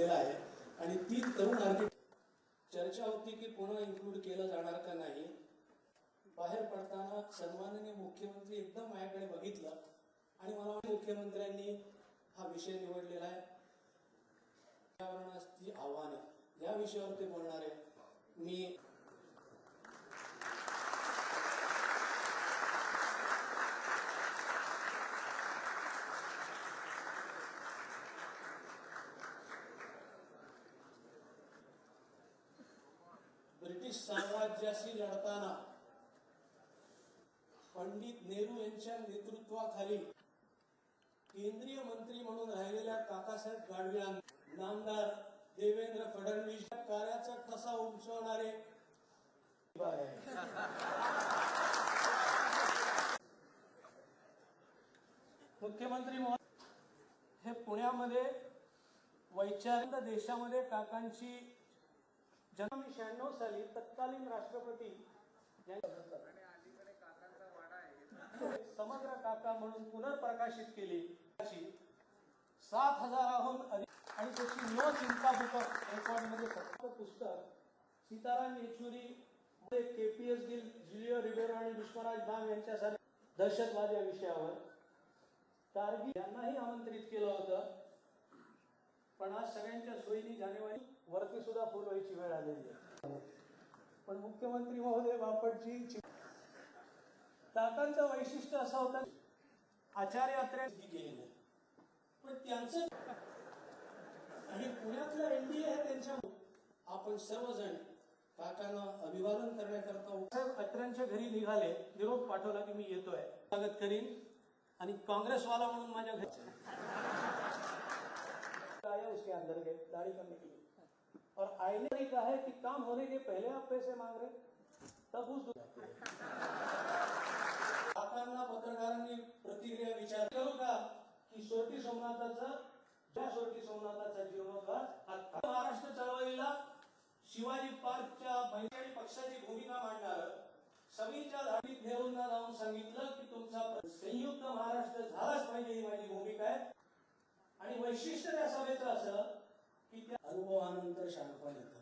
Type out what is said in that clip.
घेतलेला आहे. आणि ती तरुण आर्किटेक्ट चर्चा होती की पुन्हा इन्क्लूड केलं जाणार का नाही. बाहेर पडताना सन्माननीय मुख्यमंत्री एकदम माझ्याकडे बघितलं. आणि मला मुख्यमंत्र्यांनी हा विषय निवडलेला आहे. पर्यावरणाची आव्हाने. या विषयावर ते बोलणार आहे. मी ब्रिटिश साम्राज्याशी लढताना पंडित नेहरू यांच्या नेतृत्वाखाली केंद्रीय मंत्री म्हणून राहिलेल्या काकासाहेब गाडगिळांनी नामदार देवेंद्र फडणवीस कार्याचा ठसा उंचवणारे मुख्यमंत्री हे पुण्यामध्ये वैचारिक देशामध्ये काकांची जन्म शहाण्णव साली तत्कालीन राष्ट्रपती समग्र काका म्हणून पुनर्प्रकाशित केली. अशी सात हजाराहून अधिक आणि त्याची न चिंता पुस्तक रेकॉर्डमध्ये सत्य पुस्तक Sitaram Yechury K P S Gill Julio Ribeiro आणि विश्वराज बाम यांच्यासारख्या दहशतवाद या विषयावर. कारगी यांनाही आमंत्रित केलं होतं. पण आज सगळ्यांच्या सोयीनी जानेवारी वरती सुद्धा फुल व्हायची वेळ आलेली आहे. पण मुख्यमंत्री महोदय बापटजी काकांचं वैशिष्ट्य असं होतं आचार्य यात्रे केली नाही. पण त्यांचं आणि पुण्यातलं एनडीए हे त्यांच्या आपण सर्वजण काकांना अभिवादन करण्याकरता अत्र्यांच्या घरी निघाले. निरोप पाठवला की मी येतोय. स्वागत करीन. आणि काँग्रेसवाला म्हणून माझ्या घरी आया उसके अंदर गए दाढ़ी करने के लिए। और आईने ने कहा है कि काम होने के पहले आप पैसे मांग रहे तब उस काकांना पत्रकारांनी प्रतिक्रिया विचार करू का की सोरटी सोमनाथाचा ज्या सोरटी सोमनाथाचा जीर्णोद्धार हा महाराष्ट्र चळवळीला शिवाजी पार्कच्या बैठणी पक्षाची भूमिका मांडणार. सभेच्या धाडीत नेहरूंना जाऊन सांगितलं की तुमचा संयुक्त महाराष्ट्र झालाच पाहिजे ही माझी भूमिका आहे. आणि वैशिष्ट्य त्या सभेचं असं की त्या अनुभवानंतर शांतपण येतं.